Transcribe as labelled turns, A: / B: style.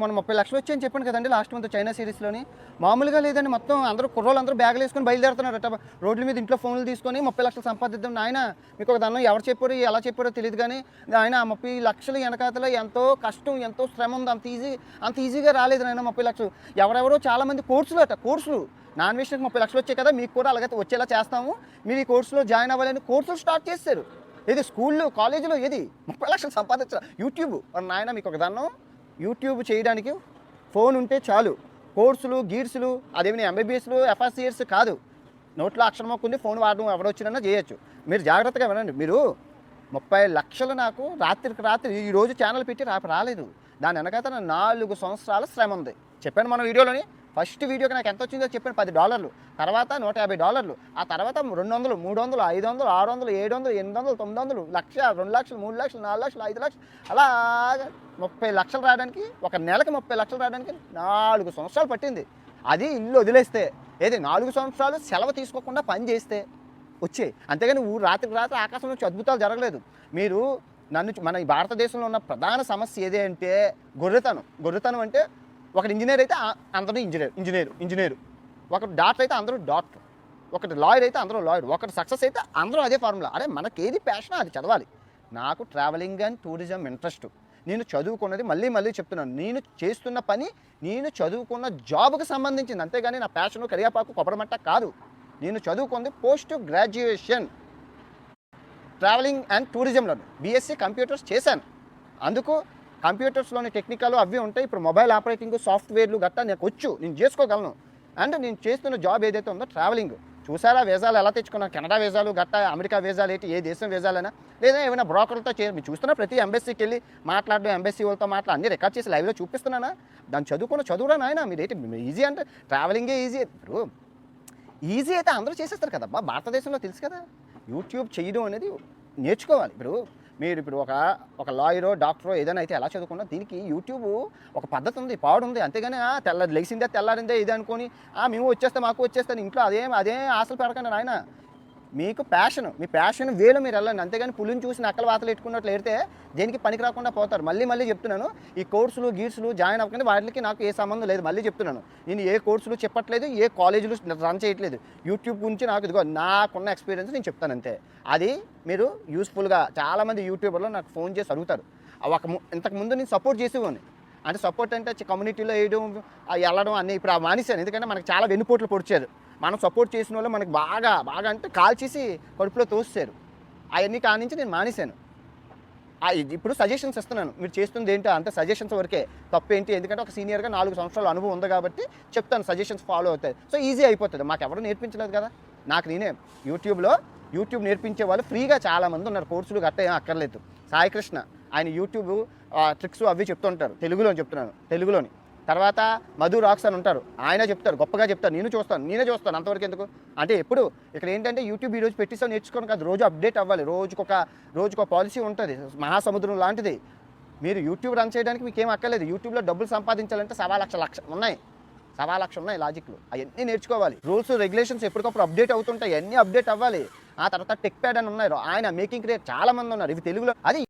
A: మనం ముప్పై లక్షలు వచ్చాయని చెప్పాను కదండి లాస్ట్ మంత్ చైనా సిరీస్లోని. మామూలుగా లేదండి మొత్తం అందరూ కుర్రోళ్ళు అందరూ బ్యాగులు వేసుకొని బయలుదేరుతున్నారు రోడ్ల మీద ఇంట్లో ఫోన్లు తీసుకొని ముప్పై లక్షలు సంపాదిద్దాం. నాయన మీకు ఒక దాన్ని ఎవరు చెప్పారు ఎలా చెప్పారో తెలియదు కానీ ఆయన ఆ ముప్పై లక్షలు వెనకాతలో ఎంతో కష్టం ఎంతో శ్రమ ఉంది. అంత ఈజీ అంత ఈజీగా రాలేదు నాయన ముప్పై లక్షలు. ఎవరెవరో చాలామంది కోర్సులు అట కోర్సులు. నాన్ వెజ్కి ముప్పై లక్షలు వచ్చాయి కదా మీకు కూడా అలాగే వచ్చేలా చేస్తాము. మీరు ఈ కోర్సులో జాయిన్ అవ్వాలని కోర్సులు స్టార్ట్ చేశారు ఏది స్కూల్లో కాలేజీలో ఏది? ముప్పై లక్షలు సంపాదించారు? యూట్యూబ్. నాయన మీకు ఒక దాన్నం యూట్యూబ్ చేయడానికి ఫోన్ ఉంటే చాలు. కోర్సులు గీర్సులు అదేమి ఎంబీబీఎస్లు ఎఫ్ఆర్సీఎస్ కాదు. నోట్లో అక్షరం మొక్కుంది ఫోన్ వాడడం ఎవడొచ్చినా చేయొచ్చు. మీరు జాగ్రత్తగా వినండి. మీరు ముప్పై లక్షలు నాకు రాత్రికి రాత్రి ఈరోజు ఛానల్ పెట్టి రా రాలేదు. దాని వెనకాత నాలుగు సంవత్సరాల శ్రమ ఉంది. చెప్పాను మన వీడియోలోని. ఫస్ట్ వీడియోకి నాకు ఎంత వచ్చిందో చెప్పిన పది డాలర్లు తర్వాత నూట యాభై డాలర్లు ఆ తర్వాత రెండు వందలు మూడు వందలు ఐదు వందలు ఆరు వందలు ఏడు వందలు ఎనిమిది వందలు తొమ్మిది వందలు లక్ష రెండు లక్షలు మూడు లక్షలు నాలుగు లక్షలు ఐదు లక్షలు అలాగా ముప్పై లక్షలు రావడానికి ఒక నెలకి ముప్పై లక్షలు రావడానికి నాలుగు సంవత్సరాలు పట్టింది. అది ఇల్లు వదిలేస్తే ఏది నాలుగు సంవత్సరాలు సెలవు తీసుకోకుండా పని చేస్తే వచ్చాయి. అంతేగాని ఊరు రాత్రికి రాత్రి ఆకాశం నుంచి అద్భుతాలు జరగలేదు. మీరు నన్ను మన ఈ భారతదేశంలో ఉన్న ప్రధాన సమస్య ఏది అంటే గొర్రెతనం. గొర్రెతనం అంటే ఒకటి ఇంజనీర్ అయితే అందరూ ఇంజనీర్ ఇంజనీర్ ఇంజనీరు. ఒకటి డాక్టర్ అయితే అందరూ డాక్టర్. ఒకటి లాయర్ అయితే అందరూ లాయర్. ఒకటి సక్సెస్ అయితే అందరూ అదే ఫార్ములా. అరే మనకి ఏది ప్యాషన్ అది చదవాలి. నాకు ట్రావెలింగ్ అండ్ టూరిజం ఇంట్రెస్ట్ నేను చదువుకున్నది మళ్ళీ మళ్ళీ చెప్తున్నాను. నేను చేస్తున్న పని నేను చదువుకున్న జాబ్కి సంబంధించింది. అంతేగాని నా ప్యాషన్ కరియాపాకు కొబ్బరమట్ట కాదు. నేను చదువుకుంది పోస్ట్ గ్రాడ్యుయేషన్ ట్రావెలింగ్ అండ్ టూరిజంలో బీఎస్సీ కంప్యూటర్స్ చేశాను. అందుకు కంప్యూటర్స్లోని టెక్నికల్ అవి ఉంటాయి. ఇప్పుడు మొబైల్ ఆపరేటింగ్ సాఫ్ట్వేర్లు గట్టా నాకు వచ్చు నేను చేసుకోగలను. అండ్ నేను చేస్తున్న జాబ్ ఏదైతే ఉందో ట్రావెలింగ్ చూసారా వీసాలు ఎలా తెచ్చుకున్నా కెనడా వీసాలు గట్టా అమెరికా వీసాలు ఏంటి ఏ దేశం వీసాలైనా. లేదా ఏమైనా బ్రోకర్లతో చే మీరు చూస్తున్నా ప్రతి ఎంబెస్సీకి వెళ్ళి మాట్లాడడం ఎంబెస్సీ వాళ్ళతో మాట్లాడి అన్ని రికార్డ్ చేసి లైవ్లో చూపిస్తున్నానా? దాన్ని చదువుకున్న చదువురా నాయన మీరు ఏంటి ఈజీ అంటే ట్రావెలింగే ఈజీ ఇప్పుడు ఈజీ అయితే అందరూ చేసేస్తారు కదా భారతదేశంలో తెలుసు కదా. యూట్యూబ్ చేయడం అనేది నేర్చుకోవాలి. ఇప్పుడు మీరు ఇప్పుడు ఒక ఒక లాయరో డాక్టరో ఏదైనా అయితే ఎలా చదువుకున్నా దీనికి యూట్యూబ్ ఒక పద్ధతి ఉంది పాడు ఉంది అంతేగాని తెల్ల లెగిసిందే తెల్లారిందే ఇది అనుకొని ఆ, మేము వచ్చేస్తే మాకు వచ్చేస్తాను ఇంట్లో అదేం అదే ఆశలు పెడకండి నాయన. మీకు ప్యాషన్ మీ ప్యాషన్ వేలు మీరు వెళ్ళండి. అంతేగాని పులిని చూసి నక్కలు వాతలు పెట్టుకున్నట్లు ఎడితే దేనికి పనికి రాకుండా పోతారు. మళ్ళీ మళ్ళీ చెప్తున్నాను ఈ కోర్సులు గీర్సులు జాయిన్ అవ్వకండి. వాటికి నాకు ఏ సంబంధం లేదు. మళ్ళీ చెప్తున్నాను నేను ఏ కోర్సులు చెప్పట్లేదు ఏ కాలేజీలు రన్ చేయట్లేదు. యూట్యూబ్ గురించి నాకు ఇదిగో నాకున్న ఎక్స్పీరియన్స్ నేను చెప్తాను అంతే. అది మీరు యూస్ఫుల్గా చాలామంది యూట్యూబర్లు నాకు ఫోన్ చేసి అడుగుతారు. ఒక ము- ఇంతకు ముందు నేను సపోర్ట్ చేసేవాడిని. అంటే సపోర్ట్ అంటే కమ్యూనిటీలో వేయడం వెళ్ళడం అన్నీ ఇప్పుడు మానేశాను. ఎందుకంటే మనకు చాలా వెన్నుపోట్లు పొడిచారు. మనం సపోర్ట్ చేసిన వాళ్ళు మనకు బాగా బాగా అంటే కాల్చేసి కడుపులో తోస్తారు అవన్నీ కానించి నేను మానేశాను. ఇప్పుడు సజెషన్స్ ఇస్తున్నాను. మీరు చేస్తుంది ఏంటో అంత సజెషన్స్ వరకే. తప్పు ఏంటి? ఎందుకంటే ఒక సీనియర్గా నాలుగు సంవత్సరాల అనుభవం ఉంది కాబట్టి చెప్తాను సజెషన్స్ ఫాలో అవుతాయి. సో ఈజీ అయిపోతుంది. మాకు ఎవరు నేర్పించలేదు కదా. నాకు నేనే యూట్యూబ్లో యూట్యూబ్ నేర్పించే వాళ్ళు ఫ్రీగా చాలామంది ఉన్నారు. కోర్సులు గట్ట ఏం అక్కర్లేదు. సాయికృష్ణ ఆయన యూట్యూబ్ ట్రిక్స్ అవి చెప్తుంటారు. తెలుగులో చెప్తున్నాను. తెలుగులోని. తర్వాత మధు రాక్స్ అని ఉంటారు. ఆయన చెప్తారు గొప్పగా చెప్తారు. నేను చూస్తాను నేనే చూస్తాను. అంతవరకు ఎందుకు? అంటే ఎప్పుడు ఇక్కడ ఏంటంటే యూట్యూబ్ ఈ రోజు పెట్టిస్తాను నేర్చుకోను కాదు. రోజు అప్డేట్ అవ్వాలి. రోజుకొక రోజుకొక పాలసీ ఉంటుంది. మహాసముద్రం లాంటిది. మీరు యూట్యూబ్ రన్ చేయడానికి మీకు ఏం అక్కర్లేదు యూట్యూబ్లో డబ్బులు సంపాదించాలంటే సవా లక్ష లక్ష ఉన్నాయి. సవా లక్ష ఉన్నాయి లాజిక్లు అవన్నీ నేర్చుకోవాలి. రూల్స్ రెగ్యులేషన్స్ ఎప్పటికప్పుడు అప్డేట్ అవుతుంటాయి. అన్నీ అప్డేట్ అవ్వాలి. ఆ తర్వాత టెక్ ప్యాడ్ అని ఉన్నారు. ఆయన మేకింగ్ క్రియేట్ చాలా మంది ఉన్నారు. ఇవి తెలుగులో అది